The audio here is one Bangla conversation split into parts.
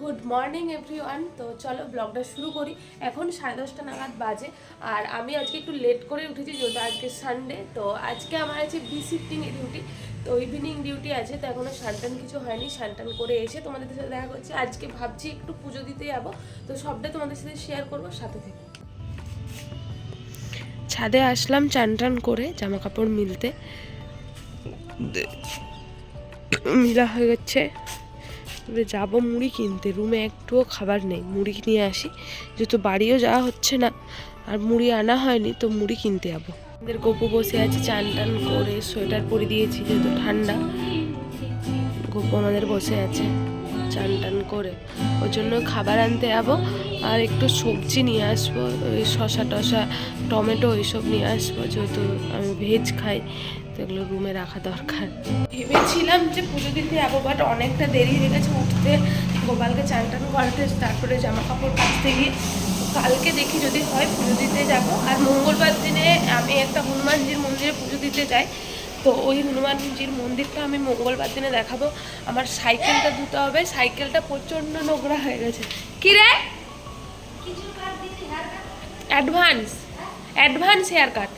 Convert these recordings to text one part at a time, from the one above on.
Good morning everyone. তো চলো ব্লগটা শুরু করি। এখন সাড়ে দশটা নাগাদ বাজে। আর আমি আজকে একটু লেট করে উঠেছি, যেহেতু আজকে সানডে তো আজকে আমার আছে বি ডিউটি তো ইভিনিং ডিউটি আছে, তো এখনও সানটান কিছু হয়নি সানটান করে এসে তোমাদের সাথে দেখা করছি। আজকে ভাবছি একটু পুজো দিতে যাব। তো সবটা তোমাদের সাথে শেয়ার করব, সাথে থেকে। ছাদে আসলাম চান টান করে জামা কাপড় মিলতে মিলা হয়ে গেছে। এবারে যাব, মুড়ি কিনতে। রুমে একটুও খাবার নেই। মুড়ি নিয়ে আসি। যেহেতু বাড়িও যাওয়া হচ্ছে না, আর মুড়ি আনা হয়নি, তো মুড়ি কিনতে যাব। আমাদের গপু বসে আছে, চান টান করে সোয়েটার পরে দিয়েছি, যেহেতু ঠান্ডা। গপু আমাদের বসে আছে, চান টান করে। ওই জন্য খাবার আনতে যাব, আর একটু সবজি নিয়ে আসব, ওই শশা টশা, টমেটো, এইসব নিয়ে আসব, যেহেতু আমি ভেজ খাই। তো এগুলো রুমে রাখা দরকার। ভেবেছিলাম যে পুজো দিতে যাব বাট অনেকটা দেরি হয়ে গেছে। উঠতে গোপালকে চান টান করাতে তারপরে জামা কাপড় কাচতে গিয়ে কালকে দেখি যদি হয় পুজো দিতে যাব। আর মঙ্গলবার দিনে আমি একটা হনুমানজির মন্দিরে পুজো দিতে যাই। তো ওই হনুমানজির মন্দিরটা আমি মঙ্গলবার দিনে দেখাবো। আমার সাইকেলটা ধুতে হবে। সাইকেলটা প্রচণ্ড নোংরা হয়ে গেছে। কি রে? অ্যাডভান্স অ্যাডভান্স হেয়ার কাট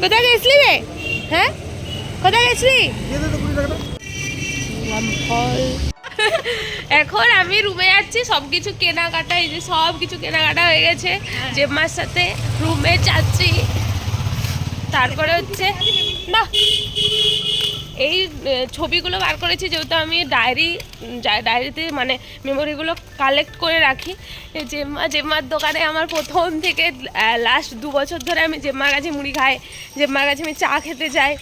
কোথায় রে হ্যাঁ কোথায় এখন আমি রুমে যাচ্ছি সব কিছু কেনাকাটা, এই যে সব কিছু কেনাকাটা হয়ে গেছে। জেম্মার সাথে রুমে যাচ্ছি। তারপরে হচ্ছে না এই ছবিগুলো বার করেছি যেহেতু আমি ডায়েরি ডায়েরিতে মানে মেমোরিগুলো কালেক্ট করে রাখি। জেম্মা, জেম্মার দোকানে আমার প্রথম থেকে লাস্ট দু বছর ধরে আমি জেম্মার কাছে মুড়ি খাই, জেম্মার কাছে আমি চা খেতে যাই।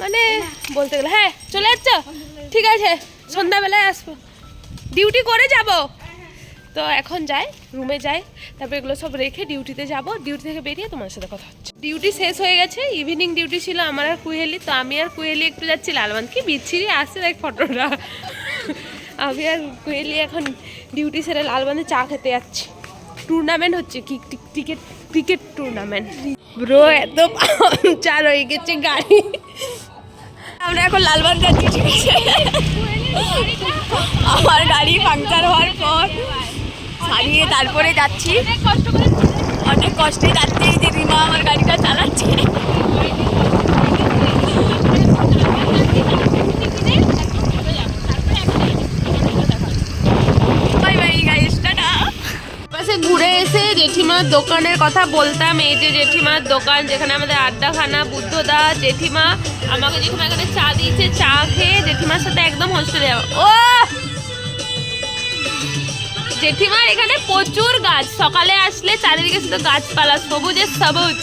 মানে বলতে গেলে হ্যাঁ চলে যাচ্ছ? ঠিক আছে, সন্ধ্যাবেলায় আসব। ডিউটি করে যাব? তো এখন যাই রুমে যাই, তারপর এগুলো সব রেখে ডিউটিতে যাব। ডিউটি থেকে বেরিয়ে তোমার সাথে কথা হচ্ছে। ডিউটি শেষ হয়ে গেছে ইভিনিং ডিউটি ছিল আমার আর কুহেলি, তো আমি আর কুহেলি একটু যাচ্ছি। লালবান, কি বিচ্ছিরি আসছে দেখ ফটোটা। আমি আর কুহেলি এখন ডিউটি সেরে লালবান্ধে চা খেতে যাচ্ছি। টুর্নামেন্ট হচ্ছে ক্রিকেট ক্রিকেট টুর্নামেন্ট ব্রো এত চার হয়ে গেছে গাড়ি। আমরা এখন লালবান যাচ্ছি আমার গাড়ি পাংচার হওয়ার পর। সারিয়ে তারপরে যাচ্ছি। অনেক কষ্টে যাচ্ছি যে রিমা আমার গাড়িটা চালাচ্ছে। ঘুরে এসে জেঠিমার দোকানের কথা বলতাম। এই যে জেঠিমার দোকান, যেখানে আমাদের আড্ডাখানা, বুদ্ধদা, জেঠিমা আমাকে জেঠিমা এখানে চা দিয়েছে, চা খেয়ে জেঠিমার সাথে একদম হোস্টেলে ও জেঠিমার এখানে প্রচুর গাছ। সকালে আসলে চারিদিকে শুধু গাছপালা সবুজের সবুজ।